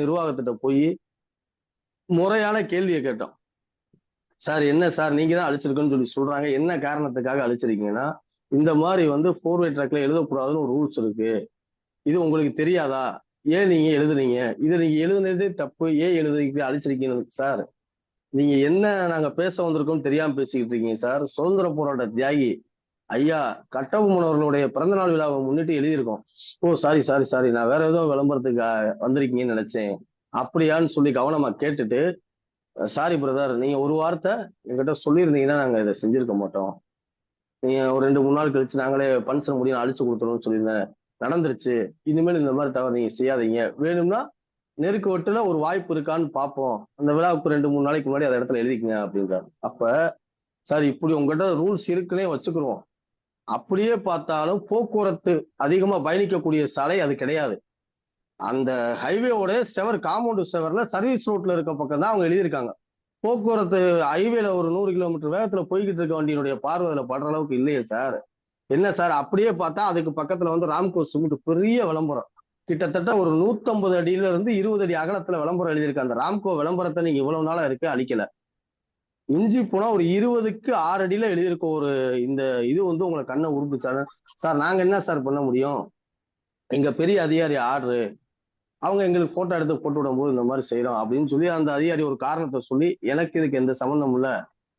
நிர்வாகத்திட்ட போய் முறையான கேள்வியை கேட்டோம். சார் என்ன சார்? நீங்க தான் அழிச்சிருக்குன்னு சொல்லி சொல்றாங்க. என்ன காரணத்துக்காக அழிச்சிருக்கீங்கன்னா இந்த மாதிரி வந்து ஃபோர்வே ட்ராக்ல எழுதக்கூடாதுன்னு ஒரு ரூல்ஸ் இருக்கு. இது உங்களுக்கு தெரியாதா? ஏன் நீங்க எழுதுறீங்க? இது நீங்க எழுதுனதே தப்பு. ஏன் எழுதுறீங்க? அழிச்சிருக்கீங்க சார். நீங்க என்ன நாங்க பேச வந்திருக்கோம் தெரியாம பேசிக்கிட்டு இருக்கீங்க சார்? சுதந்திர போராட்ட தியாகி ஐயா கட்டபொம்மன் அவர்களுடைய பிறந்தநாள் விழாவை முன்னிட்டு எழுதியிருக்கோம். ஓ சாரி சாரி சாரி நான் வேற ஏதோ விளம்பரத்துக்கு வந்திருக்கீங்கன்னு நினைச்சேன். அப்படியான்னு சொல்லி கவனமா கேட்டுட்டு சாரி பிரதர் நீங்க ஒரு வார்த்தை என்கிட்ட சொல்லியிருந்தீங்கன்னா நாங்க இதை செஞ்சிருக்க மாட்டோம். நீங்க ஒரு ரெண்டு மூணு நாள் கழிச்சு நாங்களே பன்சன் முடியும் அழிச்சு கொடுத்துருவோம்னு சொல்லியிருந்தேன் நடந்துருச்சு. இனிமேல் இந்த மாதிரி தவறு நீங்க செய்யாதீங்க. வேணும்னா நெருக்கு வட்டுல ஒரு வாய்ப்பு இருக்கான்னு பார்ப்போம். அந்த விழாவுக்கு ரெண்டு மூணு நாளைக்கு முன்னாடி அந்த இடத்துல எழுதிக்கங்க அப்படின்றாரு. அப்ப சார் இப்படி உங்ககிட்ட ரூல்ஸ் இருக்குன்னே வச்சுக்கிருவோம். அப்படியே பார்த்தாலும் போக்குவரத்து அதிகமா பயணிக்கக்கூடிய சாலை அது கிடையாது. அந்த ஹைவேவோட செவர் காம்பவுண்டு செவர்ல சர்வீஸ் ரோட்ல இருக்க பக்கம் தான் அவங்க எழுதியிருக்காங்க. போக்குவரத்து ஹைவேல ஒரு நூறு கிலோமீட்டர் வேகத்துல போய்கிட்டு இருக்க வண்டியினுடைய பார்வை படுற அளவுக்கு இல்லையே சார். என்ன சார்? அப்படியே பார்த்தா அதுக்கு பக்கத்துல வந்து ராம்கோ சிமெண்ட் பெரிய விளம்பரம். கிட்டத்தட்ட ஒரு நூத்தம்பது அடியில இருந்து இருபது அடி அகலத்துல விளம்பரம் எழுதியிருக்கு. அந்த ராம்கோ விளம்பரத்தை நீங்க இவ்வளவு நாளா இருக்கு அழிக்கல. இஞ்சி போனா ஒரு இருபதுக்கு ஆறு அடியில எழுதியிருக்க ஒரு இந்த இது வந்து உங்களை கண்ணை உருப்பிச்சாரு சார் நாங்க என்ன சார் பண்ண முடியும்? எங்க பெரிய அதிகாரி ஆர்டரு அவங்க எங்களுக்கு போட்டோ எடுத்து போட்டு விடும்போது இந்த மாதிரி செய்யறோம் அப்படின்னு சொல்லி அந்த அதிகாரி ஒரு காரணத்தை சொல்லி எனக்கு இதுக்கு எந்த சம்மந்தம் இல்ல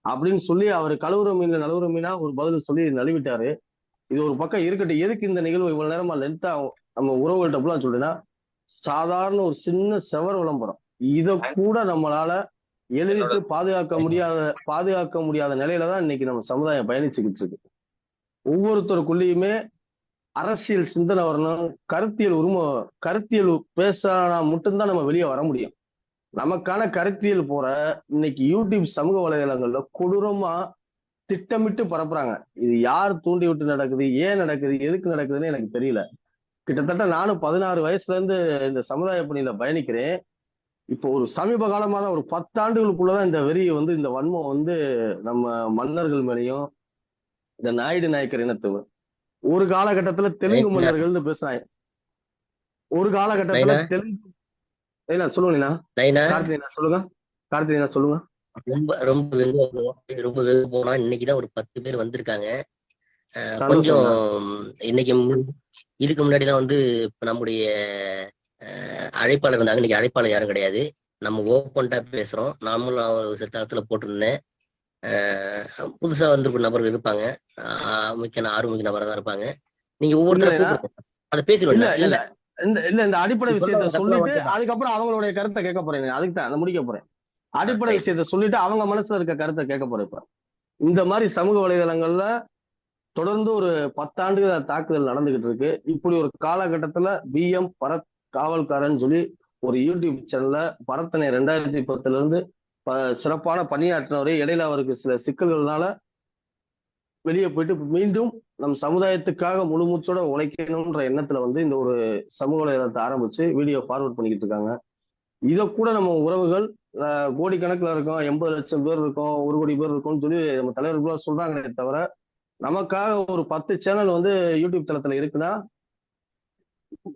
அப்படின்னு சொல்லி அவர் கழுவுற மீன்ல நழுவுற மீனா ஒரு பதில் சொல்லி நழுவிட்டாரு. இது ஒரு பக்கம் இருக்கட்டும். எதுக்கு இந்த நிகழ்வு இவ்வளவு நேரமா லென்த்தா நம்ம உறவுகள்கிட்ட அப்படிலாம் சொல்லுன்னா சாதாரண ஒரு சின்ன செவர் விளம்பரம். இத கூட நம்மளால எழுதிட்டு பாதுகாக்க முடியாத பாதுகாக்க முடியாத நிலையில தான் இன்னைக்கு நம்ம சமுதாயம் பயணிச்சுக்கிட்டு இருக்கு. ஒவ்வொருத்தருக்குள்ளேயுமே அரசியல் சிந்தனை வரணும் கருத்தியல் உரிமை கருத்தியல் பேசினா மட்டும்தான் நம்ம வெளியே வர முடியும். நமக்கான கருத்தியல் போற இன்னைக்கு யூடியூப் சமூக வலைதளங்கள்ல கொடூரமா திட்டமிட்டு பரப்புறாங்க. இது யார் தூண்டி விட்டு நடக்குது ஏன் நடக்குது எதுக்கு நடக்குதுன்னு எனக்கு தெரியல. கிட்டத்தட்ட நானும் பதினாறு வயசுல இருந்து இந்த சமுதாய பணியில பயணிக்கிறேன். இப்போ ஒரு சமீப காலமா தான் ஒரு பத்தாண்டுகளுக்குள்ளதான் இந்த வெறியை வந்து இந்த வன்மம் வந்து நம்ம மன்னர்கள் மேலேயும் இந்த நாயுடு நாயக்கர் இனத்தவர் ஒரு காலகட்டத்துல தெலுங்கு. மன்னர்கள்னு பேசுறாங்க. ஒரு காலகட்டத்துல. தெலுங்கு இல்ல கார்த்திகா சொல்லுங்க. கார்த்திகா சொல்லுங்க. ரொம்ப ரொம்ப வெகுவா போனோம். ரொம்ப வெகு போனா இன்னைக்குதான் ஒரு பத்து பேர் வந்திருக்காங்க. கொஞ்சம் இன்னைக்கு இதுக்கு முன்னாடி தான் வந்து இப்ப நம்முடைய அழைப்பாளர் இருந்தாங்க இன்னைக்கு அழைப்பாளர் யாரும் கிடையாது. நம்ம ஓப்பன்டா பேசுறோம். நாமளும் ஒரு சில தளத்துல போட்டிருந்தேன். புதுசா வந்திருக்க நபர்கள் இருப்பாங்க. அஹ், மிக்க ஆர்வமிக்க நபரா தான் இருப்பாங்க. நீங்க ஒவ்வொருத்தரும். அதை பேசிடுவோம். இல்ல இல்ல இந்த இல்ல இந்த அடிப்படை விஷயத்த சொல்லிட்டு. அதுக்கப்புறம் அவங்களுடைய கருத்தை கேட்க போறேன் அதுக்கு தான் முடிக்க போறேன். அடிப்படை. விஷயத்த சொல்லிட்டு அவங்க மனசுல இருக்க கருத்தை கேட்க போறேன் இப்ப. இந்த மாதிரி சமூக வலைதளங்கள்ல தொடர்ந்து ஒரு பத்தாண்டுகள் தாக்குதல் நடந்துகிட்டு இருக்கு. இப்படி ஒரு காலகட்டத்துல பிஎம் பரத் காவல்காரன் சொல்லி ஒரு யூடியூப் சேனல்ல பரத்தனை ரெண்டாயிரத்தி பத்துல இருந்து ப- சிறப்பான பணியாற்றினவரே. இடையில அவருக்கு சில சிக்கல்கள்னால வெளியே போயிட்டு மீண்டும் நம் சமுதாயத்துக்காக முழுமூச்சோட உழைக்கணும்ன்ற எண்ணத்துல வந்து இந்த ஒரு சமூக வலைதளத்தை ஆரம்பிச்சு வீடியோ ஃபார்வர்ட் பண்ணிக்கிட்டு இருக்காங்க. இதை கூட நம்ம உறவுகள் கோடிக்கணக்கில் இருக்கோம் எண்பது லட்சம் பேர் இருக்கோம் ஒரு கோடி பேர் இருக்கோம்னு சொல்லி நம்ம தலைவர்களாக சொல்றாங்களே தவிர நமக்காக ஒரு பத்து சேனல் வந்து யூடியூப் தளத்துல இருக்குன்னா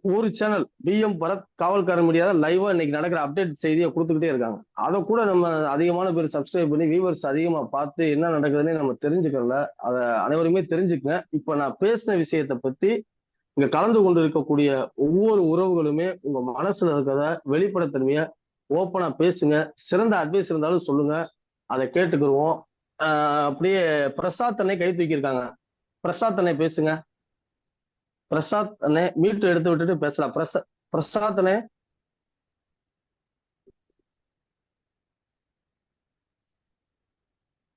ஒரு சேனல் பிஎம் பரத் காவல்காரன் மீடியா லைவா இன்னைக்கு நடக்கிற அப்டேட் செய்தியை கொடுத்துக்கிட்டே இருக்காங்க. அதை கூட நம்ம அதிகமான பேர் சப்ஸ்கிரைப் பண்ணி வியூவர்ஸ் அதிகமா பார்த்து என்ன நடக்குதுன்னு நம்ம தெரிஞ்சுக்கல அதை அனைவருமே தெரிஞ்சுக்கங்க. இப்ப நான் பேசின விஷயத்தை பத்தி இங்க கலந்து கொண்டு இருக்கக்கூடிய ஒவ்வொரு உறவுகளுமே உங்க மனசுல இருக்கிறத வெளிப்படத்தன்மைய ஓப்பனா பேசுங்க. சிறந்த அட்வைஸ் இருந்தாலும் சொல்லுங்க. அதை கேட்டுக்கிருவோம். அப்படியே பிரசாத் அண்ணே கை தூக்கியிருக்காங்க. பிரசாத் அன்னை பேசுங்க. பிரசாத் அண்ணே மீட்டு எடுத்து விட்டுட்டு பேசலாம். பிரசா பிரசாத் அண்ணே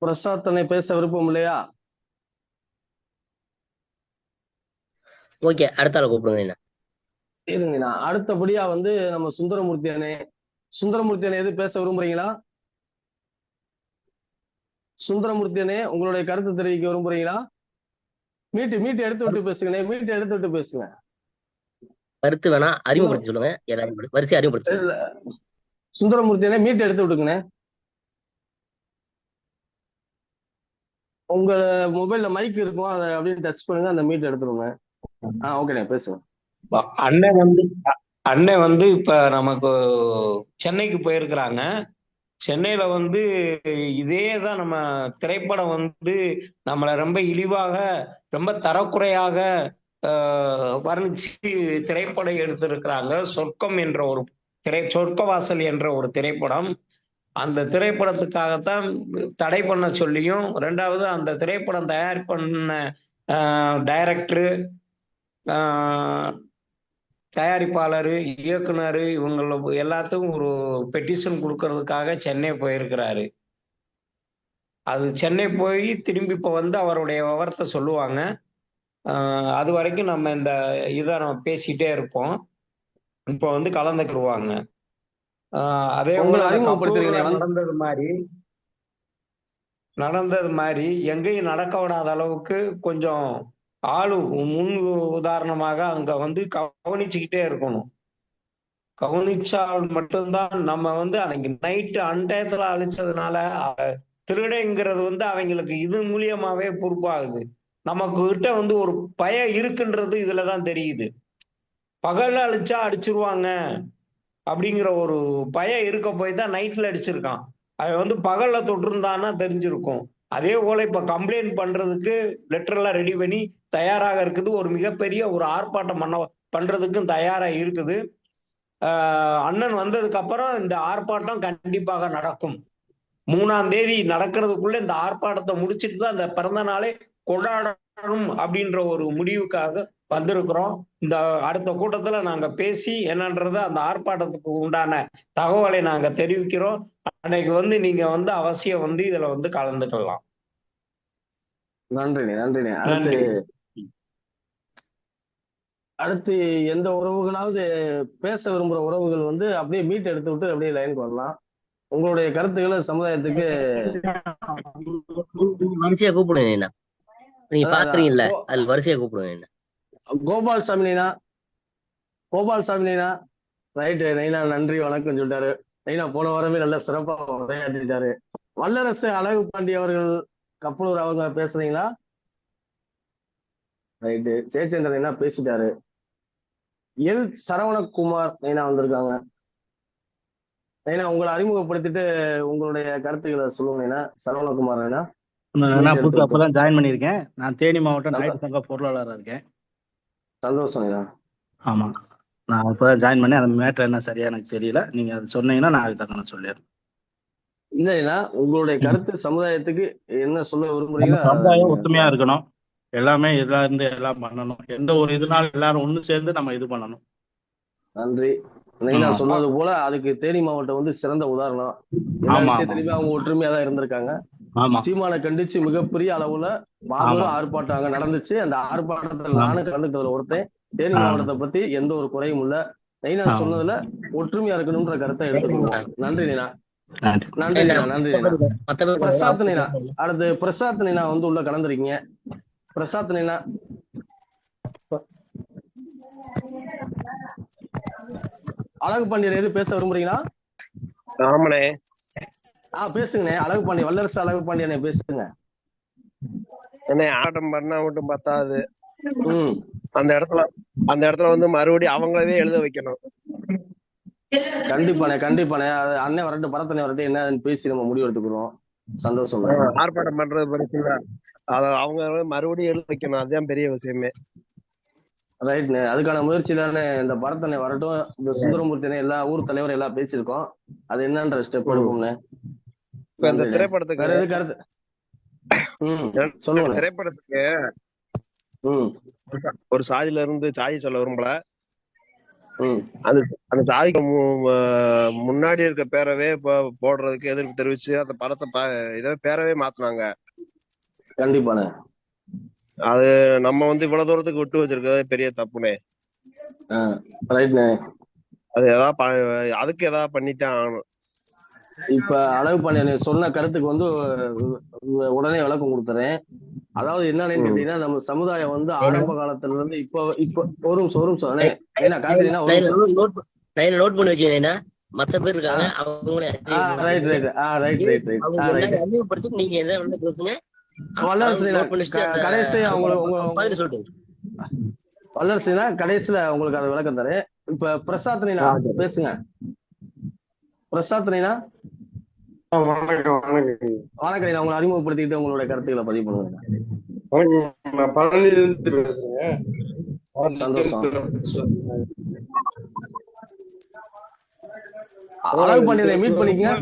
பிரசாத் அண்ணே பேச விருப்பம் இல்லையா? ஓகே அடுத்த கூப்பிடுங்க. இருங்கண்ணா அடுத்தபடியா வந்து நம்ம சுந்தரமூர்த்தி அண்ணே. சுந்தரமூர்த்தி அண்ணே எது பேச விரும்புறீங்களா? சுந்தரமூர்த்தி அண்ணே உங்களுடைய கருத்து தெரிவிக்க விரும்புறீங்களா? மீட்டு மீட்டு எடுத்து விட்டு பேசுங்கண்ணே மீட்டு எடுத்து விட்டு பேசுங்க. கருத்து வேணா அறிமுகப்படுத்தி சொல்லுங்க. வரிசை அறிமுகப்படுத்தி சுந்தரமூர்த்தி அண்ணே மீட்டு எடுத்து விட்டுங்கண்ணே உங்க மொபைல்ல மைக் இருக்கும் அதை அப்படியே டச் பண்ணுங்க அந்த மீட் எடுத்துருங்க. ஆ ஓகேண்ணே பேசுங்க. அண்ணன் வந்து அண்ணன் வந்து இப்ப நமக்கு சென்னைக்கு போயிருக்கிறாங்க. சென்னையில வந்து இதே தான் நம்ம திரைப்படம் வந்து நம்மளை ரொம்ப இழிவாக ரொம்ப தரக்குறையாக வர்ணிச்சு திரைப்படம் எடுத்திருக்கிறாங்க. சொர்க்கம் என்ற ஒரு திரை சொர்க்கவாசல் என்ற ஒரு திரைப்படம். அந்த திரைப்படத்துக்காகத்தான் தடை பண்ண சொல்லியும் ரெண்டாவது அந்த திரைப்படம் தயார் பண்ண டைரக்டரு தயாரிப்பாளர் இயக்குனர் இவங்கள எல்லாத்துக்கும் ஒரு பெட்டிஷன் கொடுக்கறதுக்காக சென்னை போயிருக்கிறாரு. அது சென்னை போய் திரும்பி இப்போ வந்து அவருடைய விவரத்தை சொல்லுவாங்க. அது வரைக்கும் நம்ம இந்த இதை நம்ம பேசிட்டே இருப்போம். இப்போ வந்து கலந்துக்கிடுவாங்க. அதே நடந்தது மாதிரி நடந்தது மாதிரி எங்கேயும் நடக்க விடாத அளவுக்கு கொஞ்சம் ஆளு முன் உதாரணமாக அங்க வந்து கவனிச்சுக்கிட்டே இருக்கணும். கவனிச்சால் மட்டும்தான் நம்ம வந்து அன்னைக்கு நைட்டு அன்டயத்துல அழிச்சதுனால திருடைங்கிறது வந்து அவங்களுக்கு இது மூலியமாவே பொறுப்பாகுது. நமக்கு கிட்ட வந்து ஒரு பயம் இருக்குன்றது இதுலதான் தெரியுது. பகல்ல அழிச்சா அடிச்சிருவாங்க அப்படிங்கிற ஒரு பயம் இருக்க போய் தான் நைட்ல அடிச்சிருக்கான். அவன் வந்து பகல்ல தொட்டிருந்தான்னா தெரிஞ்சிருக்கும். அதே போல இப்ப கம்ப்ளைண்ட் பண்றதுக்கு லெட்டர் எல்லாம் ரெடி பண்ணி தயாராக இருக்குது. ஒரு மிகப்பெரிய ஒரு ஆர்ப்பாட்டம் பண்ண பண்றதுக்கும் தயாரா இருக்குது. ஆஹ் அண்ணன் வந்ததுக்கு அப்புறம் இந்த ஆர்ப்பாட்டம் கண்டிப்பாக நடக்கும். மூணாம் தேதி நடக்கிறதுக்குள்ள இந்த ஆர்ப்பாட்டத்தை முடிச்சிட்டு தான் இந்த பிறந்த நாளே கொண்டாடணும் அப்படின்ற ஒரு முடிவுக்காக வந்திருக்கிறோம். இந்த அடுத்த கூட்டத்துல நாங்க பேசி என்னன்றத அந்த ஆர்ப்பாட்டத்துக்கு உண்டான தகவலை நாங்க தெரிவிக்கிறோம். அன்னைக்கு வந்து நீங்க வந்து அவசியம் வந்து இதுல வந்து கலந்துக்கலாம். நன்றிண்ணே நன்றிண்ணே. அடுத்து நன்றி. அடுத்து எந்த உறவுகளாவது பேச விரும்புற உறவுகள் வந்து அப்படியே மீட் எடுத்து விட்டு அப்படியே லைனுக்கு வரலாம். உங்களுடைய கருத்துக்களை சமுதாயத்துக்கு வரிசையா கூப்பிடுங்க நீங்க பாக்குறீங்கல்ல. அது வரிசையா கூப்பிடுங்க என்ன கோபால் சாமினா கோபால் சாமினா ரைட்டு நைனா நன்றி வணக்கம் சொல்லிட்டாரு. நைனா போன வாரமே நல்ல சிறப்பா உரையாற்றிட்டாரு. வல்லரசு அழகு பாண்டி அவர்கள் கப்பலூர் அவங்க பேசுறீங்களா ரைட்டு ஜெயச்சந்திரன் என்ன பேசிட்டாரு. எல். சரவணகுமார் நைனா வந்திருக்காங்க. நைனா உங்களை அறிமுகப்படுத்திட்டு உங்களுடைய கருத்துக்களை சொல்லுங்க நைனா. சரவணகுமார் நைனா. நான் புது அப்பதான் ஜாயின் பண்ணியிருக்கேன். நான் தேனி மாவட்டம் நாயுடு சங்க பொருளாளராக இருக்கேன். சந்தோஷம் ஆமா. நான் இப்பதான் ஜாயின் பண்ணி அந்த மேட்டர் என்ன சரியா எனக்கு தெரியல. நீங்க அது சொன்னீங்கன்னா நான் அதுக்கு தக்க சொல்லிடுறேன். இல்லைன்னா உங்களுடைய கருத்து சமுதாயத்துக்கு என்ன சொல்ல அதை சமுதாயம் ஒத்துமையா இருக்கணும். எல்லாமே எல்லாம் இருந்து எல்லாம் பண்ணணும். எந்த ஒரு இதுனாலும் எல்லாரும் ஒண்ணு சேர்ந்து நம்ம இது பண்ணணும். நன்றி. நைனா. சொன்னது போல அதுக்கு தேனி மாவட்டம் வந்து சிறந்த உதாரணம். எல்லா விஷயத்திலுமே அவங்க ஒற்றுமையா தான் இருந்திருக்காங்க. சீமானை கண்டிச்சு மிகப்பெரிய அளவுல மாபெரும். ஆர்ப்பாட்டம் அங்க நடந்துச்சு. அந்த ஆர்ப்பாட்டத்துல நானும் கலந்துக்கிட்டதுல ஒருத்தன் தேனி. மாவட்டத்தை பத்தி எந்த ஒரு குறையும் இல்ல. நைனா. சொன்னதுல ஒற்றுமையா இருக்கணும்ன்ற கருத்தை எடுத்துக்கணும் நன்றி நைனா. நன்றி. நன்றி பிரசாத் நைனா. அடுத்து பிரசாத் நைனா வந்து உள்ள கலந்துருக்கீங்க. பிரசாத் நைனா. அழகு பாண்டியன் எது பேச விரும்புறீங்களா? ஆமாண்ணே ஆ பேசுங்கண்ணே. அழகு பாண்டியன் வல்லரசு அழகு பாண்டியனே பேசுங்க. என்ன ஆட்டம் பண்ணா மட்டும் பத்தாது. ம். அந்த இடத்துல அந்த இடத்துல வந்து மறுபடியும் அவங்களவே எழுத வைக்கணும். கண்டிப்பாண்ணே கண்டிப்பாண்ணே. அண்ணன் வரட்டும் பரத்தனை வரட்டும் என்னன்னு பேசி நம்ம முடிவு எடுத்துக்கிறோம். சந்தோஷம் ஆர்ப்பாட்டம் பண்றது பிரச்சனை அத அவங்க மறுபடியும் எழுத வைக்கணும். அதுதான் பெரிய விஷயமே. ரைட்ண்ணே. அதுக்கான முயற்சியில இந்த பரத்தனை வரட்டும் இந்த சுந்தரமூர்த்தினே எல்லா ஊர் தலைவர் எல்லாம் பேசியிருக்கோம். அது என்னன்ற ஸ்டெப் எடுப்போம்ண்ணே. இப்ப நன்றிண்ணே. திரைப்படத்துக்கு சொல்லுங்க. திரைப்படத்துக்கு ஒரு சாதியில இருந்து சாதி சொல்ல விரும்பல. அது அந்த சாதிக்கு முன்னாடி இருக்க பேரவே போடுறதுக்கு எதிர்ப்பு தெரிவிச்சு அந்த படத்தை இதை பேரவே மாத்துனாங்க. கண்டிப்பாண்ணே அது நம்ம வந்து இவ்வளவு தூரத்துக்கு விட்டு வச்சிருக்கிறது பெரிய தப்புனே. அது ஏதாவது அதுக்கு ஏதாவது பண்ணித்தான் ஆகணும். இப்ப அழகு பாண்டியன் சொன்ன கருத்துக்கு வந்து உடனே விளக்கம் கொடுத்துறேன். அதாவது என்னன்னு. கேட்டீங்கன்னா நம்ம சமுதாயம் வந்து ஆரம்ப காலத்துல இருந்து இப்போ இப்போ ஒரு நிமிஷம் ஒரு நிமிஷம். நோட் பண்ணி வச்சுக்கீங்கன்னா மத்த பேர் இருக்காங்க அவங்களே ஆ ரைட் ரைட் ஆ ரைட் ரைட் ரைட் நீங்க பேசுங்க. பண்ணிட்டு க- கடைசி அவங்க சொல்லிட்டு வல்லரசுனா கடைசியில உங்களுக்கு அது விளக்கம் தரேன். இப்ப பிரசாத் நீனா. பேசுங்க. பிரசாத் நீனா? வணக்கம் வணக்கம். வணக்கம் நீனா உங்களை அறிமுகப்படுத்திக்கிட்டு உங்களோட கருத்துக்களை பதிவு பண்ணுங்க வணக்கம் நான் இருந்து சந்தோஷம். அழகு பாண்டியனை மீட் பண்ணிக்கங்க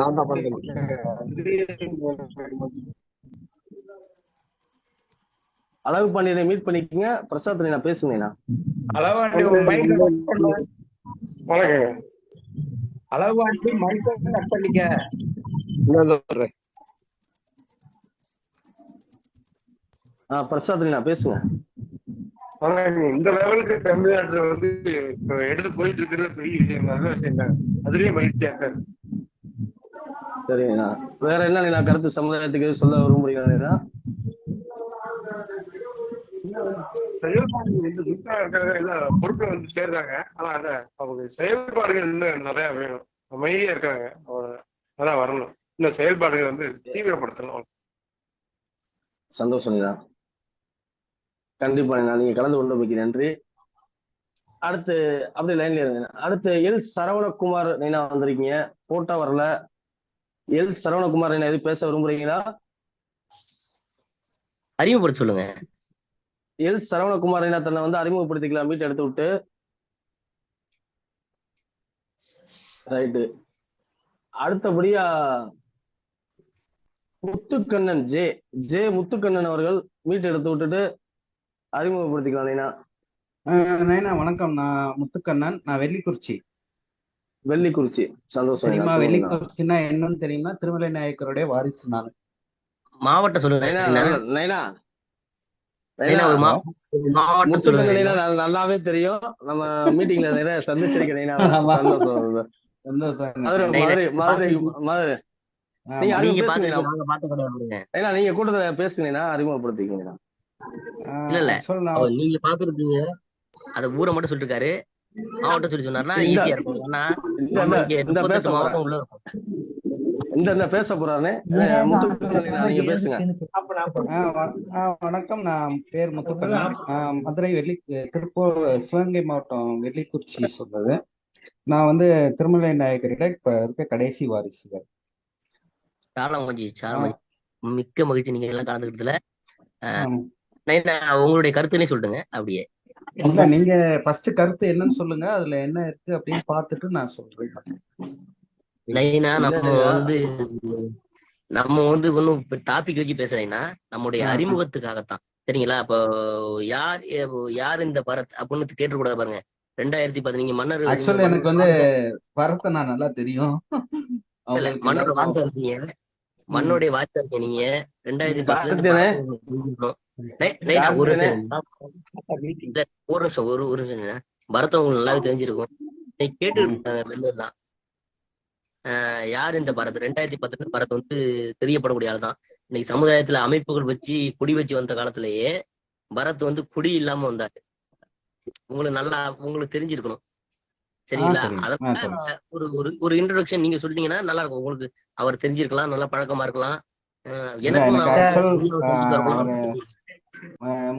நான் தான். அழகு பாண்டியனை மீட் பண்ணிக்கங்க பிரசாத் நீனா பேசுங்க நீனா அளவாண்டி மைக்க கட் பண்ணிக்க இன்னும் சொல்றேன். ஆ பிரசாத் நீனா பேசுங்க வணக்கம் இந்த லெவலுக்கு தமிழ்நாட்டுல வந்து இப்ப எடுத்து போயிட்டு இருக்கிறது பெரிய விஷயம். நல்ல விஷயம் தான். அதுலயும் மகிழ்ச்சியா சார்? சரிங்கண்ணா. வேற என்ன நீனா கருத்து சமுதாயத்துக்கு எதுவும் சொல்ல விரும்புறீங்களா செயல்பாடுகள் வந்து எல்லாம் பொறுப்புல வந்து சேர்றாங்க. ஆனா அத அவங்க செயல்பாடுகள் இன்னும் நிறைய வேணும். அமைதியா இருக்காங்க. அவங்க நல்லா வரணும். இன்னும் செயல்பாடுகள் வந்து தீவிரப்படுத்தணும். சந்தோஷம் கண்டிப்பா நீனா நீங்க கலந்து கொண்டமைக்கு நன்றி. அடுத்து அப்படி லைன்ல இருங்க. அடுத்து எல். சரவணகுமார் நீனா வந்திருக்கீங்க. போட்டோ வரல. எல். சரவணகுமார் நீனா எதுவும் பேச விரும்புறீங்களா? அறிமுகப்படுத்த சொல்லுங்க. எல் சரவணகுமார் நீனா தன்னை வந்து அறிமுகப்படுத்திக்கலாம் மீட் எடுத்து விட்டு. ரைட்டு. அடுத்தபடியா முத்துக்கண்ணன் ஜே ஜே முத்துக்கண்ணன் அவர்கள் மீட் எடுத்து விட்டுட்டு அறிமுகப்படுத்திக்கலாம் நீனா. நைனா வணக்கம். நான் முத்துக்கண்ணன். நான் வெள்ளிக்குறிச்சி. வெள்ளிக்குறிச்சி. சந்தோஷம் தெரியுமா. வெள்ளிக்குறிச்சின்னா என்னன்னு தெரியுமா? திருமலை நாயக்கருடைய வாரிசு நான் மாவட்டம் சொல்லுங்க நைனா. நல்லாவே தெரியும். நம்ம மீட்டிங்ல நிறைய சந்திச்சிருக்கேன். நீங்க கூட்டத்துல பேசுனீங்கன்னா அறிமுகப்படுத்திக்கீங்க அஹ் இல்ல, இல்ல. நீங்க பாத்துருப்பீங்க. அத ஊரை மட்டும் சொல்லிட்டு இருக்காரு மாவட்டம் சொல்லி சொன்னாருன்னா ஈஸியா இருக்கும். ஏன்னா உள்ள இருக்கும். இந்த இந்த பேச அஹ் வணக்கம். நான் பேர் முத்துக்கண்ணன் மதுரை வெள்ளி திருப்பூர் சிவகங்கை மாவட்டம் வெள்ளிக்குறிச்சி சொல்றது. நான் வந்து திருமலை நாயக்கரிட இப்ப இருக்க கடைசி வாரிசுகள். மகிழ்ச்சி. மிக்க மகிழ்ச்சி நீங்க எல்லாம் கலந்துக்கிறதுல உங்களுடைய கருத்துனே சொல்லுங்க அப்படியே. நீங்க ஃபர்ஸ்ட் கருத்து என்னன்னு சொல்லுங்க. அதுல என்ன இருக்கு அப்படின்னு பார்த்துட்டு நான் சொல்றேன். இல்ல, நம்ம. வந்து நம்ம வந்து ஒன்னும் டாபிக் வச்சு பேசுறேன்னா நம்முடைய. அறிமுகத்துக்காகத்தான். சரிங்களா? அப்போ யார் யார் இந்த பரத் அப்படின்னு கேட்டுக்கூடாது பாருங்க. ரெண்டாயிரத்தி பத்து நீங்க மன்னர் ஆக்சுவலி எனக்கு வந்து பரத்தை நான் நல்லா தெரியும். மன்னோட எல்லாருக்கும் வாரிசா இருக்கீங்க. மண்ணுடைய இருக்கீங்க நீங்க. ரெண்டாயிரத்தி பத்துல ஒரு. நிமிஷம். ஒரு ஒரு நிமிஷம். இருங்க. பரத் உங்களுக்கு நல்லாவே தெரிஞ்சிருக்கும். கேட்டு தான் யார் இந்த பரத்? ரெண்டாயிரத்தி பத்துல பரத் வந்து தெரியப்படக்கூடிய ஆள் தான். இன்னைக்கு சமுதாயத்துல அமைப்புகள் வச்சு குடி வச்சு வந்த காலத்திலேயே பரத் வந்து குடி இல்லாம வந்தாரு. உங்களுக்கு நல்லா உங்களுக்கு தெரிஞ்சிருக்கணும். சரிங்களா? அதனால. ஒரு ஒரு ஒரு இன்ட்ரோடக்ஷன் நீங்க சொல்லிட்டீங்கன்னா நல்லா இருக்கும். உங்களுக்கு அவர் தெரிஞ்சிருக்கலாம் நல்லா பழக்கமா இருக்கலாம். எனக்கும்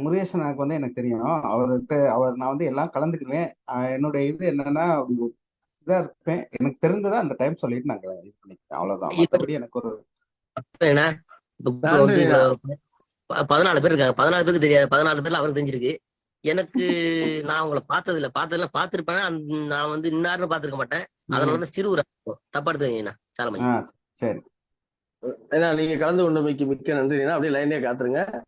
முருகேசன் எனக்கு வந்து எனக்கு தெரியும். அவர்கிட்ட அவர் நான் வந்து எல்லாம் கலந்துக்குவேன். என்னுடைய இது என்னன்னா இதா இருப்பேன். எனக்கு தெரிஞ்சதை அந்த டைம் சொல்லிட்டு நாங்க இது பண்ணிக்கிறேன். அவ்வளவுதான். மற்றபடி எனக்கு ஒரு பதினாலு பேர் இருக்காங்க. பதினாலு பேருக்கு தெரியாது. பதினாலு பேர்ல அவருக்கு தெரிஞ்சிருக்கு. எனக்கு நான் உங்களை பார்த்தது இல்ல பார்த்ததுல பார்த்திருப்பேன் அந்த- நான் வந்து இன்னாருன்னு பார்த்திருக்க மாட்டேன். அதனாலதான் சிறுவர் தப்பா எடுத்துக்கீங்கண்ணா சாலமணி சரி. ஏன்னா நீங்க கலந்து கொண்டமைக்கு மிக்க நன்றி நைனா. அப்படியே லைனே காத்துருங்க.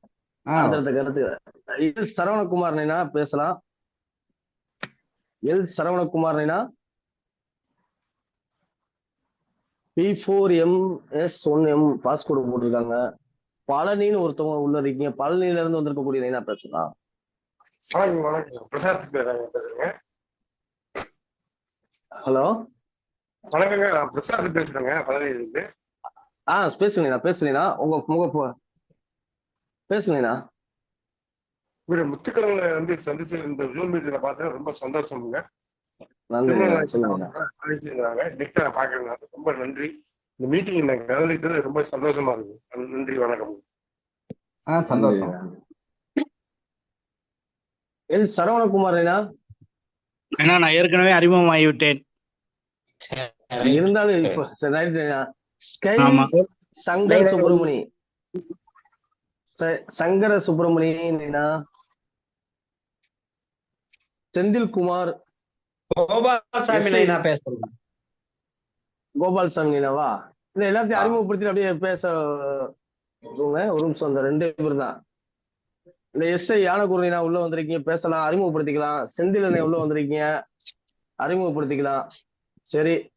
கருத்து. எல் சரவணகுமார் நைனா பேசலாம். L Saravanakumar Naina P four M S one M passcode போட்டிருக்காங்க. பழனின்னு ஒருத்தவங்க உள்ள இருக்கீங்க. பழனியில இருந்து வந்திருக்கக்கூடிய வணக்கம். பிரசாத் பேசுறேன். ஹலோ? வணக்கங்க. நான் பிரசாத் பேசுறேங்க. பழனியிலிருந்து ஆ பேசுனீங்களா பேசுனீங்களா உங்க உங்க போ- பேசுனீங்களா இவரு முத்துக்கரங்களை வந்து சந்திச்சு இந்த ஜூம் மீட்ல பார்த்தா ரொம்ப சந்தோஷம்ங்க. ரொம்ப நன்றி. இந்த மீட்டிங் நான் கலந்துக்கிட்டது ரொம்ப சந்தோஷமா இருக்கு நன்றி வணக்கம். ஆ சந்தோஷம். எல் சரவணகுமார் நைனா ஏன்னா நான் ஏற்கனவே அறிமுகமாகி விட்டேன் இருந்தாலும் இப்போ சங்கர் சுப்பிரமணி. ச- சங்கர சுப்பிரமணி நைனா செந்தில்குமார் கோபாலசாமி. நைனா பேசுறேன் கோபால் சாமி நைனாவா இந்த எல்லாத்தையும் அறிமுகப்படுத்தி அப்படியே பேச. ஒரு நிமிஷம் இந்த ரெண்டே பேர் தான். இந்த எஸ்ஐ யானகுருனா உள்ள வந்திருக்கீங்க பேசலாம். அறிமுகப்படுத்திக்கலாம். செந்தில் அண்ணே உள்ள வந்திருக்கீங்க. அறிமுகப்படுத்திக்கலாம். சரி.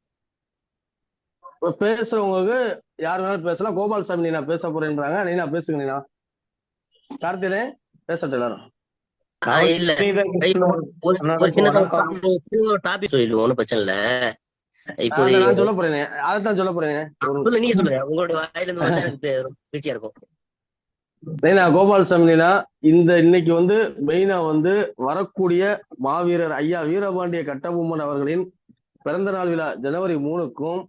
பேசுறவங்களுக்கு யார் வேணாலும் பேசலாம். கோபால் சாமி நீனா பேச போறேன்றாங்க. நீனா பேசுங்க நீனா. கார்த்திகே பேசட்டும் எல்லாரும். இல்ல. ஒரு வணக்கம் டாபிக் சொல்லிடுவோம். ஒன்றும் பிரச்சனை இல்ல. இப்போ அதான் நான் சொல்ல போறேனே. அதைத்தான் சொல்ல போறேனே. ஒரு சொல்ல நீங்க சொல்லுங்க உங்களுடைய வாயில இருந்து வந்தா எனக்கு தெ- மகிழ்ச்சியா இருக்கும். நைனா கோபால் சாமினா இந்த இன்னைக்கு வந்து மெயினா வந்து வரக்கூடிய மாவீரர் ஐயா வீரபாண்டிய கட்டபொம்மன் அவர்களின் பிறந்த நாள் விழா ஜனவரி மூணுக்கும்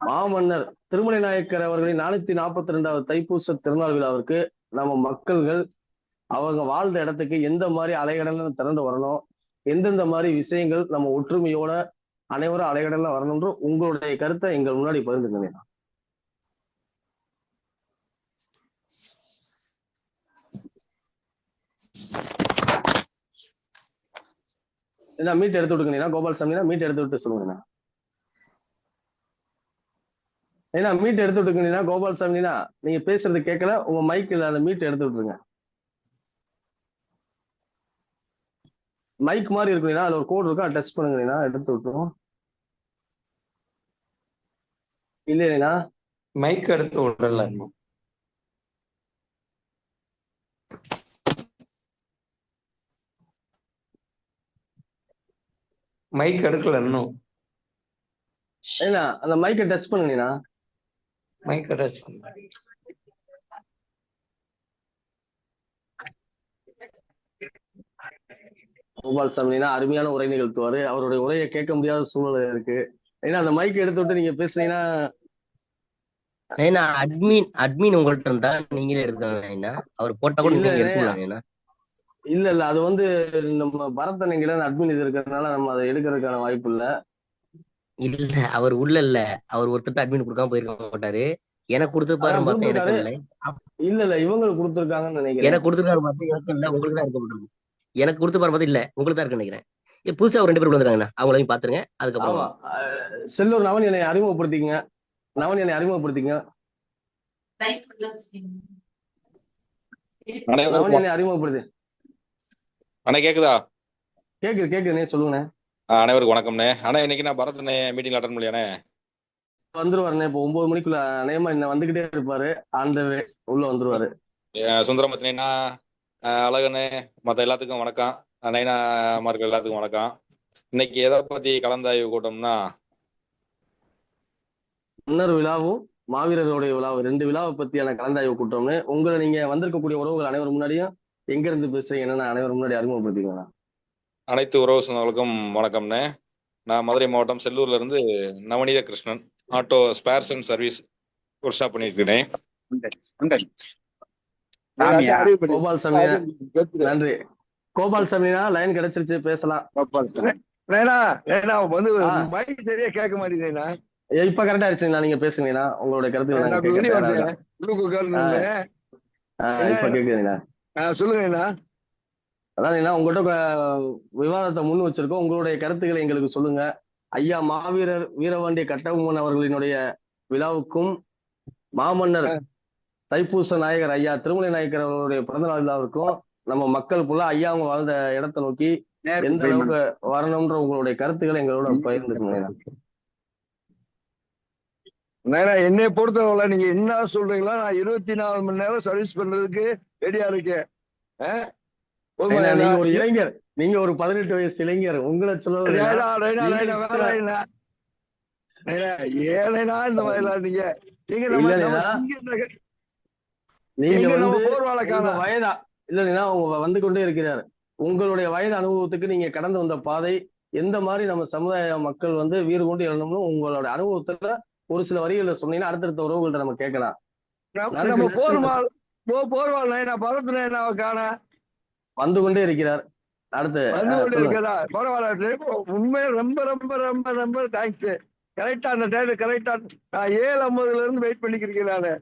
மாமன்னர் திருமலை நாயக்கர் அவர்களின் நானூத்தி நாற்பத்தி ரெண்டாவது தைப்பூச திருநாள் விழாவிற்கு நம்ம மக்கள்கள் அவங்க வாழ்ந்த இடத்துக்கு எந்த மாதிரி அலைகடல திறந்து வரணும் எந்தெந்த மாதிரி விஷயங்கள் நம்ம ஒற்றுமையோட அனைவரும் அலைகடல வரணும்ன்ற உங்களுடைய கருத்தை எங்கள் முன்னாடி பகிர்ந்துக்கங்க என்ன மீட் எடுத்து விட்டுக்கீங்கன்னா கோபால் சாமினா மீட் எடுத்து விட்டு சொல்லுங்கண்ணா ஏன்னா மீட் எடுத்து விட்டுக்கீங்கன்னா கோபால் சாமினா நீங்க பேசுறது கேட்கல உங்க மைக்கில் அந்த மீட் எடுத்து விட்டுருங்க. மைக் மாதிரி இருக்குங்களா அதுல ஒரு கோட் இருக்கும் டச் பண்ணுங்கண்ணா எடுத்து விட்டுரும் இல்லையா மைக் எடுத்து விடல மைக் எடுக்கல இன்னும். ஏன்னா அந்த மைக்கை டச் பண்ணுங்கண்ணா மைக் டச் பண்ணல கோபால் சாமினா அருமையான உரை நிகழ்த்துவாரு. அவருடைய உரையை கேட்க முடியாத சூழ்நிலை இருக்கு. ஏன்னா அந்த மைக் எடுத்து விட்டு நீங்க பேசுனீங்கன்னா ஏன்னா அட்மின் அட்மின் உங்கள்ட்ட இருந்தா நீங்களே எடுத்துக்கலாம் ஏன்னா. அவர் போட்டா கூட இல்ல, நீங்க இல்ல இல்ல. அது வந்து நம்ம பரதன் எங்கிட்ட அட்மின் இது இருக்கிறதுனால நம்ம அதை எடுக்கிறதுக்கான வாய்ப்பு இல்ல. இல்ல அவர் உள்ள இல்ல. அவர் ஒருத்தர் அட்மின் கொடுக்காம போயிருக்க மாட்டாரு. எனக்கு கொடுத்துருப்பாரு அதான் பார்த்தா எனக்கு. இல்ல. இல்ல இல்ல. இவங்களுக்கு கொடுத்துருக்காங்கன்னு நினைக்கிறேன். எனக்கு கொடுத்துருக்காரு பார்த்தா எனக்கு இல்ல. உங்களுக்கு தான் இருக்க மாட்டேங்குது எனக்கு கொடுத்துருப்பாரு பார்த்தா இல்ல உங்களுக்கு தான் இருக்கு நினைக்கிறேன் புதுசா ஒரு ரெண்டு பேர் வந்துருக்காங்கண்ணா அவங்களையும் பாத்துருங்க. அதுக்கப்புறம் செல்லூர் நவன் என்னை அறிமுகப்படுத்திக்கங்க. நவன் என்னை அறிமுகப்படுத்திக்கங்க நவன் என்னை அறிமுகப்படுத்தி. அண்ணா கேக்குதா? கேக்குது கேக்குதுண்ணே சொல்லுங்கண்ணே. அனைவருக்கும் வணக்கம்ண்ணே. அண்ணா இன்னைக்கு நான் பரத் அண்ணே மீட்டிங் அட்டன் முடியாண்ணே வந்துருவாருண்ணே இப்போ ஒன்பது மணிக்குள்ள நேமா இன்னும் வந்துகிட்டே இருப்பாரு. அந்த உள்ள வந்துருவாரு. சுந்தரமத்தினா அழகண்ணே மற்ற எல்லாத்துக்கும் வணக்கம். நைனா மார்க் எல்லாத்துக்கும் வணக்கம். இன்னைக்கு எதை பத்தி கலந்தாய்வு கூட்டம்னா? மன்னர் விழாவும் மாவீரர்களுடைய விழாவும் ரெண்டு விழாவை பத்தியான கலந்தாய்வு கூட்டம்னு. உங்களை நீங்க வந்திருக்கக்கூடிய உறவுகள் அனைவர் முன்னாடியும் எங்க இருந்து பேசுறீங்க? என்னன்னு அனைவர் முன்னாடி அறிமுகப்படுத்திக்கோங்க. அனைத்து உறவு சொந்தங்களுக்கும் வணக்கம்ண்ணே. நான் மதுரை மாவட்டம் செல்லூர்ல இருந்து Navaneetha Krishnan. Auto spares and service workshop பண்ணியிருக்கிறேன். கோபால் சாமி நன்றி. கோபால் சாமினா லைன் கிடைச்சிருச்சு பேசலாம். வேணா வேணா வந்து. மைக் சரியா கேட்க மாட்டேங்குதுண்ணா. இப்ப கரெக்டா ஆயிடுச்சுங்களா நீங்க ஆஹ் இப்ப கேக்குதுங்களா? சொல்லுங்கண்ணா. அதான் உங்கள்கிட்ட விவாதத்தை முன் வச்சிருக்கோம். உங்களுடைய கருத்துக்களை எங்களுக்கு சொல்லுங்க. ஐயா மாவீரர் வீரபாண்டிய கட்டபொம்மன் அவர்களினுடைய விழாவுக்கும் மாமன்னர் தைப்பூச நாயகர் ஐயா திருமலை நாயக்கர் அவர்களுடைய பிறந்தநாள் விழாவிற்கும் நம்ம மக்கள் ஃபுல்லா ஐயா அவங்க வாழ்ந்த இடத்தை நோக்கி எந்த அளவுக்கு வரணும்ன்ற உங்களுடைய கருத்துக்களை எங்களோட பகிர்ந்துக்கோங்க. நேரா என்னை பொறுத்தவரை நீங்க என்ன சொல்றீங்களோ நான் இருபத்தி நாலு மணி நேரம் சர்வீஸ் பண்றதுக்கு ரெடியா இருக்கேன். நீங்க? ஒரு இளைஞர். நீங்க ஒரு பதினெட்டு வயசு இளைஞர். உங்களை சொல்ல ஏழைனா இந்த மாதிரி நீங்க நீங்க நம்ம இல்ல, நம்ம இல்ல. சிங்கத்தை நீங்க வந்து வயதா இல்லைன்னா உங்க வந்து கொண்டே இருக்கிறார். உங்களுடைய வயது அனுபவத்துக்கு நீங்க கடந்து வந்த பாதை எந்த மாதிரி நம்ம சமுதாய மக்கள் வந்து வீறு கொண்டு எழணும்னு உங்களோட அனுபவத்துல ஒரு சில வரிகளை சொன்னீங்கன்னா அடுத்தடுத்த உறவுகள்ட்ட நம்ம கேட்கலாம். நம்ம- நன்றி, நம்ம நன்றி. போர்வாள் போ போர்வாள் நான் பரத்துல நான் காண? வந்து கொண்டே இருக்கிறார். அடுத்து வந்து கொண்டு சொல்லுங்க. இருக்கதா பரவாயில்ல உண்மையை ரொம்ப ரொம்ப ரொம்ப ரொம்ப தேங்க்ஸ் கரெக்டா அந்த டைம் கரெக்டா நான் ஏழு ஐம்பதுல இருந்து வெயிட் பண்ணிக்கிறேன் நானு.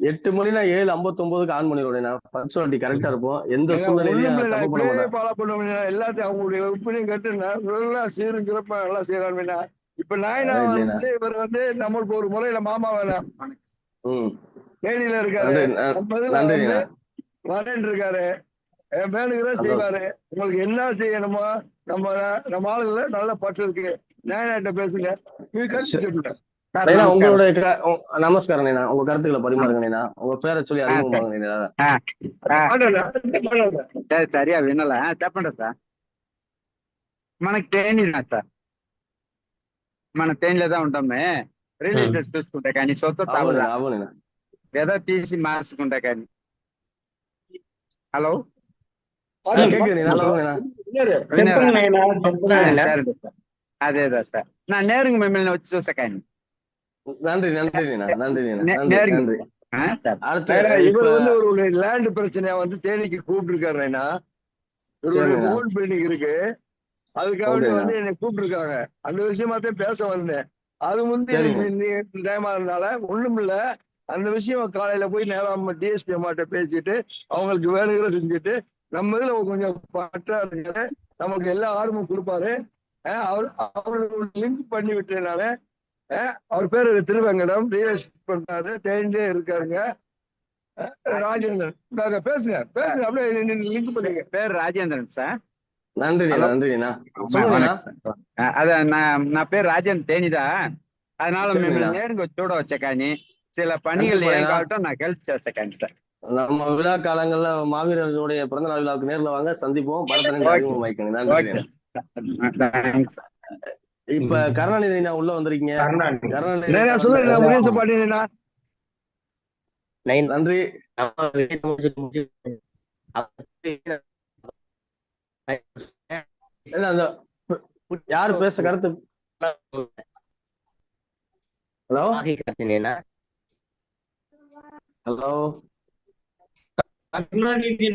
எட்டு மணினா ஏழு ஐம்பத்தி ஒன்பதுக்கு ஆன் பண்ணிடுவேன் நான் பஞ்சுவாலிட்டி கரெக்டா இருப்போம். எந்த மாட்டேன். ஃபாலோ பண்ணுவேன் எல்லாத்தையும் அவங்களுடைய ஒப்பீனியன் கேட்டு நல்லா சீரும் சிறப்பா நல்லா செய்யறாங்க இப்ப நாயனா. வந்து இவர் வந்து நம்மளுக்கு ஒரு முறையில மாமா வேணாம் ம். தேனியில இருக்காரு. வரேன் இருக்காரு. என் வேணுங்கிற. செய்வாரு. உங்களுக்கு என்ன செய்யணுமோ நம்ம நம்ம ஆளுங்கள நல்ல பட்டு இருக்கு. நாயனாட்ட பேசுங்க. You can சரி. சொல்லுங்க. சார் நைனா நமஸ்காரம் உங்களுடைய க- உ- நமஸ்காரம் நைனா உங்க கருத்துக்களை பரிமாறுங்க நைனா உங்க பேரை சொல்லி அறிமுகமாங்க நைனா ஆ, ஆ, மாட்டாங்க, மாட்டாங்க. సరే సరే అవి వినాలా చెప్పండి సార్ మనకి తేనీనా సార్ మన తేనీలేదా ఉంటామే రిలేషన్స్ చూసుకుంటే కానీ సొంత ஆமா తాగుదా நைனா ஆமா நைனா ఏదో తీసి మార్చుకుంటే కానీ హలో கேக்குது நைனா హలో சொல்லுங்க நைனா என்னது? చెప్పండి నైనా చెప్పండి నైనా సరే సార్ అదేదా సార్ నా నేరుగా మిమ్మల్ని వచ్చి చూసా కానీ நன்றி நன்றி நன்றி நன்றி இவர் வந்து ஒரு லேண்ட் பிரச்சனைய வந்து தேனிக்கு கூப்பிட்டுருக்காருன்னா ஓன் பில்டிங் இருக்கு. அதுக்காக வந்து என்னை கூப்பிட்டுருக்காங்க. அந்த விஷயமா தான் பேச வந்தேன். அது முந்தி எனக்கு டைம் ஆனதுனால ஒண்ணும் இல்ல. அந்த விஷயம் காலையில போய் நேரம் டிஎஸ்பி அம்மாட்ட பேசிட்டு அவங்களுக்கு வேலைகளை செஞ்சுட்டு நம்ம இதுல கொஞ்சம் பற்றா நமக்கு எல்லா ஆர்வமும் கொடுப்பாரு. அவர் அவருக்கு லிங்க் பண்ணி விட்டதுனால அவர் பேரு திருவெங்கடம் ரியல் எஸ்டேட் பண்றாரு தேனிலே இருக்காருங்க அஹ் ராஜேந்திரன் நாங்க பேசுங்க பேசுங்க அப்படியே லிங்க் பண்ணுங்க పేరు రాజేంద్రన్ సార్ நன்றி நீனா ஹலோ. நன்றி நீனா சொல்லுங்க நீனா వణకం సార్. ఆ, అదే నా నా పేరు రాజేంద్ర తేనిదా அதனால சரிண்ணா. మిమ్మల్ని నేరుగా వచ్చి చూడవచ్చా కానీ சில பணிகள் கண்டிப்பா ஏன் ஏன்னா- காவட்டும் நான் ஹெல்ப் చేస్తా కానీ சார் நம்ம விழா காலங்கள்ல மாவீரர்களுடைய பிறந்த நாள் விழாவுக்கு நேர்ல வாங்க சந்திப்போம் பரதனை ஓகே. அறிமுகமாய்க்கங்க நன்றி ஓகே நீனா. தேங்க்ஸ் இப்ப கருணாநிதி நீனா உள்ள வந்திருக்கீங்க. கருணாநிதி. நன்றி. யாரு பேச கருத்து? ஹலோ? ஹலோ? கருணாநிதி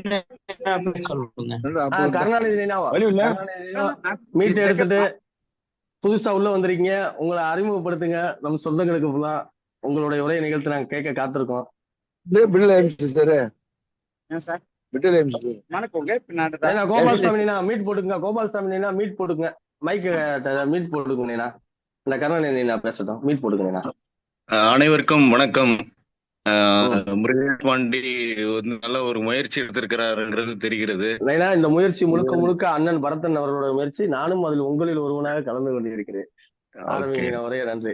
மீட் எடுத்துட்டு புதுசா உள்ள வந்திருக்கீங்க. உங்களை அறிமுகப்படுத்துங்க. நம்ம சொந்தங்களுக்கு ஃபுல்லா உங்களுடைய உரையை நிகழ்த்து நாங்க கேட்க காத்திருக்கோம். கோபால் சாமினா மீட் போட்டுங்க கோபால் சாமினா மீட் போட்டுங்க மைக் மீட் போட்டுக்கணும் இந்த கருணா பேசட்டும். மீட் போட்டுக்கணும் அனைவருக்கும் வணக்கம். முருகேஷ் பாண்டி நல்ல ஒரு முயற்சி எடுத்திருக்கிறாருங்கிறது தெரிகிறது. நைனா இந்த முயற்சி முழுக்க முழுக்க அண்ணன் பரதன் அவர்களோட முயற்சி. நானும் அதில் உங்களில் ஒருவனாக கலந்து கொண்டிருக்கிறேன். ஆரம்பிங்க நீனா, ஒரே நன்றி.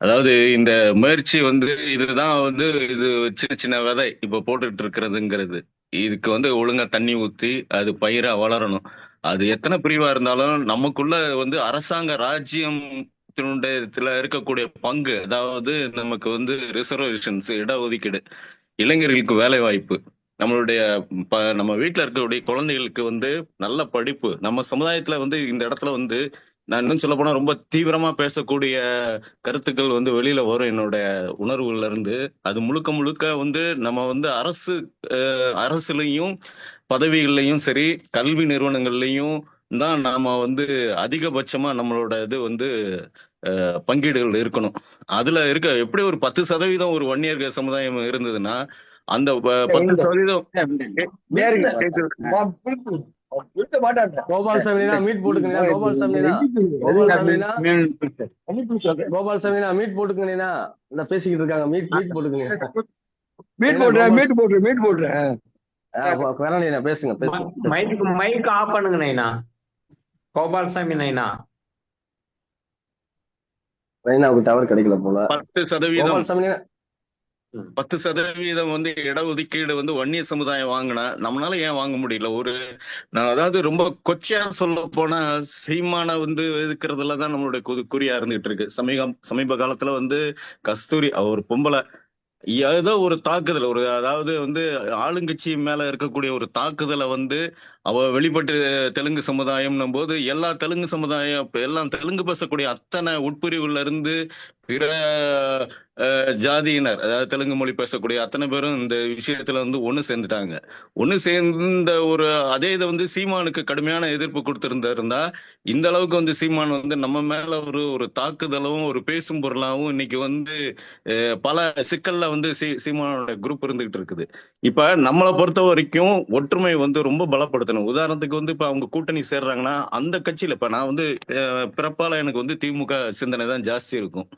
அதாவது இந்த முயற்சி வந்து இதுதான் வந்து இது சின்ன சின்ன விதை இப்ப போட்டுட்டு இருக்கிறதுங்கிறது. இதுக்கு வந்து ஒழுங்கா தண்ணி ஊத்தி அது பயிரா வளரணும். அது எத்தனை பிரிவா இருந்தாலும் நமக்குள்ள வந்து அரசாங்க ராஜ்யத்தினுடைய இருக்கக்கூடிய பங்கு அதாவது நமக்கு வந்து ரிசர்வேஷன்ஸ் இடஒதுக்கீடு இளைஞர்களுக்கு வேலை வாய்ப்பு நம்மளுடைய ப நம்ம வீட்டுல இருக்கக்கூடிய குழந்தைகளுக்கு வந்து நல்ல படிப்பு. நம்ம சமுதாயத்துல வந்து இந்த இடத்துல வந்து நான் இன்னும் சொல்ல போனா ரொம்ப தீவிரமா பேசக்கூடிய கருத்துக்கள் வந்து வெளியில வரும் என்னோட உணர்வுல இருந்து. அது முழுக்க முழுக்க வந்து நம்ம வந்து அரசு அரசுலையும் பதவிகள்லையும் சரி கல்வி நிறுவனங்கள்லையும் தான் நாம வந்து அதிகபட்சமா நம்மளோட இது வந்து பங்கீடுகள் இருக்கணும். அதுல இருக்க எப்படி ஒரு பத்து சதவீதம் ஒரு வன்னியர் சமுதாயம் இருந்ததுன்னா அந்த பத்து சதவீதம் கோபால்சாமி நீனா மீட் போட்டுங்க நீனா கோபால்சாமி நீனா கோபால்சாமி நீனா கோபால்சாமி நீனா மீட் போட்டுங்க நீனா இந்த பேசிக்கிட்டு இருக்காங்க. மீட் மீட் போட்டுங்க நீனா மீட் போடுறேன் மீட் போடுறேன் மீட் போடுறேன். பேசுங்க பேசுங்க. மைக் மைக் ஆஃப் பண்ணுங்க நைனா. கோபால்சாமி நைனா? நைனாவுக்கு டவர் கிடைக்கல போல. பத்து சதவீதம். பத்து சதவீதம் வந்து இடஒதுக்கீடு வந்து வன்னிய சமுதாயம் வாங்கினா நம்மளால ஏன் வாங்க முடியல? ஒரு நான் அதாவது ரொம்ப கொச்சையா சொல்ல போனா சீமான வந்து இருக்கிறதுல தான் நம்மளுடைய குறி- குறியா இருந்துகிட்டு இருக்கு. சமீப சமீப காலத்துல வந்து கஸ்தூரி ஒரு பொம்பளை ஏதோ ஒரு தாக்குதல் ஒரு அதாவது வந்து ஆளுங்கட்சி மேல இருக்கக்கூடிய ஒரு தாக்குதலை வந்து அவ வெளிப்பட்டு தெலுங்கு சமுதாயம்னும் போது எல்லா தெலுங்கு சமுதாயம் எல்லாம் தெலுங்கு பேசக்கூடிய அத்தனை உட்பிரிவுல இருந்து பிற ஜாதியினர் அதாவது தெலுங்கு மொழி பேசக்கூடிய அத்தனை பேரும் இந்த விஷயத்துல வந்து ஒண்ணு சேர்ந்துட்டாங்க. ஒண்ணு சேர்ந்த ஒரு அதே இதை வந்து சீமானுக்கு கடுமையான எதிர்ப்பு கொடுத்திருந்திருந்தா இந்த அளவுக்கு வந்து சீமான் வந்து நம்ம மேல ஒரு ஒரு தாக்குதலும் ஒரு பேசும் பொருளாகவும் இன்னைக்கு வந்து பல சிக்கல்ல வந்து சீ சீமானோட குரூப் இருந்துகிட்டு இருக்குது. இப்ப நம்மளை பொறுத்த வரைக்கும் ஒற்றுமை வந்து ரொம்ப பலப்படுத்தணும். உதாரணத்துக்கு வந்து இப்ப அவங்க கூட்டணி சேர்றாங்கன்னா அந்த கட்சியில இப்ப நான் வந்து பிறப்பால எனக்கு வந்து திமுக சிந்தனை தான் ஜாஸ்தி இருக்கும்.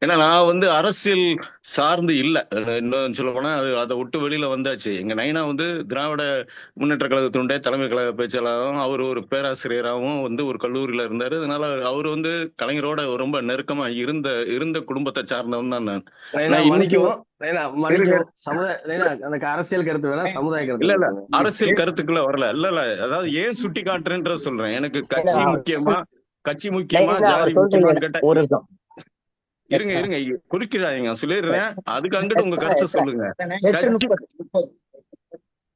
ஏன்னா நான் வந்து அரசியல் சார்ந்து இல்ல. இன்னும் சொல்ல போனா அது அதை விட்டு வெளியில வந்தாச்சு. எங்க நைனா வந்து திராவிட முன்னேற்ற கழகத்தினுடைய தலைமை கழக பேச்சாளராகவும் அவர் ஒரு பேராசிரியராகவும் வந்து ஒரு கல்லூரியில இருந்தாரு. அதனால அவர் வந்து கலைஞரோட ரொம்ப நெருக்கமா இருந்த இருந்த குடும்பத்தை சார்ந்தவன் தான் நான். நைனா நான் இன்னைக்கு மன்னிக்கவும். நைனா மன்னிக்கவும். சமுதாய நைனா அந்த அரசியல் கருத்து வேணா சமுதாய கருத்து இல்ல. இல்ல பேசுங்க. அரசியல் கருத்துக்குள்ள வரல. இல்ல இல்ல. அதாவது ஏன் சுட்டி காட்டுறேன்ற சொல்றேன். எனக்கு கட்சி முக்கியமா கட்சி முக்கியமா ஜாதி முக்கியமான்னு கேட்டா இருங்க இருங்க குறுக்கிறாதீங்க சொல்லிடுறேன். அதுக்கு அங்கிட்டு உங்க கருத்தை சொல்லுங்க.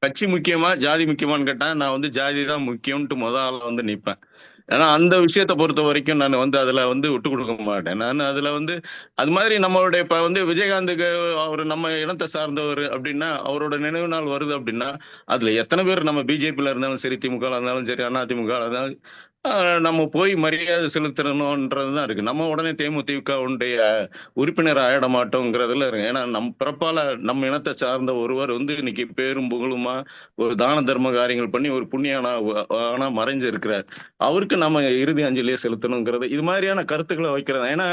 கட்சி முக்கியமா ஜாதி முக்கியமான்னு கேட்டா நான் வந்து ஜாதி தான் முக்கியம்ட்டு முத ஆள வந்து நிப்பேன். ஏன்னா அந்த விஷயத்தை பொறுத்த வரைக்கும் நான் வந்து அதுல வந்து விட்டு கொடுக்க மாட்டேன். நான் அதுல வந்து அது மாதிரி நம்மளுடைய இப்ப வந்து விஜயகாந்துக்கு அவர் நம்ம இனத்தை சார்ந்தவர் அப்படின்னா அவரோட நினைவு நாள் வருது அப்படின்னா அதுல எத்தனை பேர் நம்ம பிஜேபியில இருந்தாலும் சரி திமுக இருந்தாலும் சரி அண்ணா திமுக இருந்தாலும் நம்ம போய் மரியாதை செலுத்தணுன்றதுதான் இருக்கு. நம்ம உடனே தேமுதிக உடைய உறுப்பினர் ஆயிட மாட்டோங்கிறதுல இருக்கு. ஏன்னா நம் பிறப்பால நம்ம இனத்தை சார்ந்த ஒருவர் வந்து இன்னைக்கு பேரும் புகழுமா ஒரு தான தர்ம காரியங்கள் பண்ணி ஒரு புண்ணியானா ஆனா மறைஞ்சு இருக்கிறார் அவருக்கு நம்ம இறுதி அஞ்சலியை செலுத்தணுங்கிறது இது மாதிரியான கருத்துக்களை வைக்கிறது ஏன்னா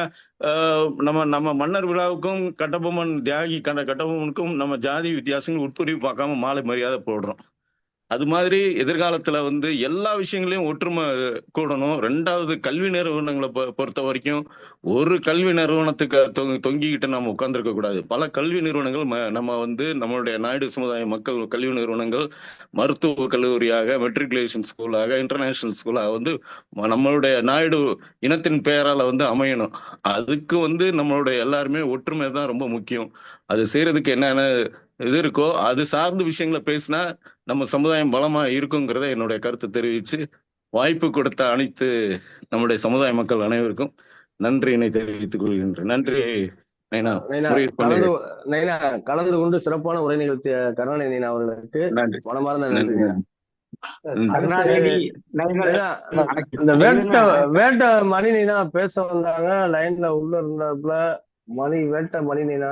நம்ம நம்ம மன்னர் விழாவுக்கும் கட்டபொம்மன் தியாகி கண்ட கட்டபொம்மனுக்கும் நம்ம ஜாதி வித்தியாசங்கள் உட்புரிவு பார்க்காம மாலை மரியாதை போடுறோம். அது மாதிரி எதிர்காலத்துல வந்து எல்லா விஷயங்களையும் ஒற்றுமை கூடணும். ரெண்டாவது கல்வி நிறுவனங்களை பொறுத்த வரைக்கும் ஒரு கல்வி நிறுவனத்துக்கு தொங்கிக்கிட்டு நம்ம உட்கார்ந்துருக்க கூடாது. பல கல்வி நிறுவனங்கள் ம- நம்ம வந்து நம்மளுடைய நாயுடு சமுதாய மக்கள் கல்வி நிறுவனங்கள் மருத்துவ கல்லூரியாக மெட்ரிகுலேஷன் ஸ்கூலாக இன்டர்நேஷனல் ஸ்கூலாக வந்து நம்மளுடைய நாயுடு இனத்தின் பெயரால வந்து அமையணும். அதுக்கு வந்து நம்மளுடைய எல்லாருமே ஒற்றுமை தான் ரொம்ப முக்கியம். அது செய்யறதுக்கு என்னென்ன இது இருக்கோ அது சார்ந்த விஷயங்களை பேசினா நம்ம சமுதாயம் பலமா இருக்குங்கிறத என்னுடைய கருத்தை தெரிவிச்சு வாய்ப்பு கொடுத்த அனைத்து நம்முடைய சமுதாய மக்கள் அனைவருக்கும் நன்றியினை தெரிவித்துக் கொள்கின்றேன். நன்றி நைனா. கலந்து பாண்டியன் நைனா கலந்து கொண்டு சிறப்பான உரை நிகழ்த்திய கருணாநிதி நைனா அவர்களுக்கு நன்றி. மனமார்ந்த இந்த வேட்ட வேட்ட மணி நைனா பேச வந்தாங்க. லைன்ல உள்ள இருந்தாப்புல மணி வேட்ட மணி நைனா.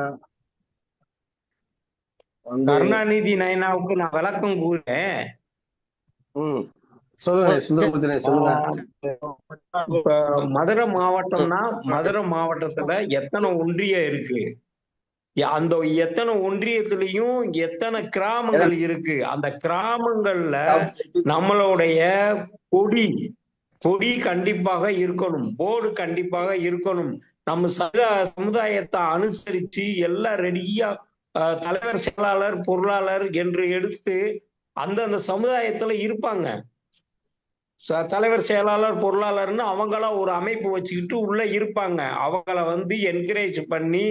கருணாநிதி நைனாவுக்கு நான் விளக்கம் கூறேன் மதுரை மாவட்டம்னா மதுரை மாவட்டத்துல எத்தனை ஒன்றியம் இருக்கு? அந்த எத்தனை ஒன்றியத்திலையும் எத்தனை கிராமங்கள் இருக்கு? அந்த கிராமங்கள்ல நம்மளுடைய கொடி கொடி கண்டிப்பாக இருக்கணும். போர்டு கண்டிப்பாக இருக்கணும். நம்ம சமுதா- சமுதாயத்தை அனுசரிச்சு எல்லாம் ரெடியா தலைவர் செயலாளர் பொருளாளர் என்று எடுத்து அந்தந்த சமுதாயத்துல இருப்பாங்க. தலைவர் செயலாளர் பொருளாளர்னு அவங்களா ஒரு அமைப்பு வச்சுக்கிட்டு உள்ள இருப்பாங்க. அவங்கள வந்து என்கரேஜ் பண்ணி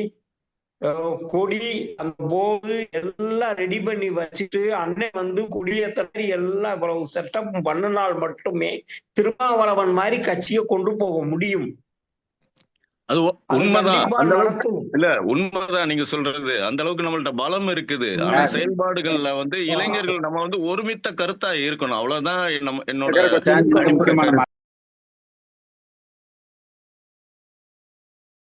கொடி அந்த போர்டு எல்லாம் ரெடி பண்ணி வச்சுட்டு அண்ணன் வந்து கொடியேற்றி எல்லாம் இவ்வளவு செட்டப் பண்ணினால் மட்டுமே திருமாவளவன் மாதிரி கட்சியை கொண்டு போக முடியும். அது உண்மைதான். இல்ல உண்மைதான் நீங்க சொல்றது. அந்த அளவுக்கு நம்மள்ட்ட பலம் இருக்குது. ஆனா செயல்பாடுகள்ல வந்து இளைஞர்கள் நம்ம வந்து ஒருமித்த கருத்தா இருக்கணும். அவ்வளவுதான் நம்ம என்னோட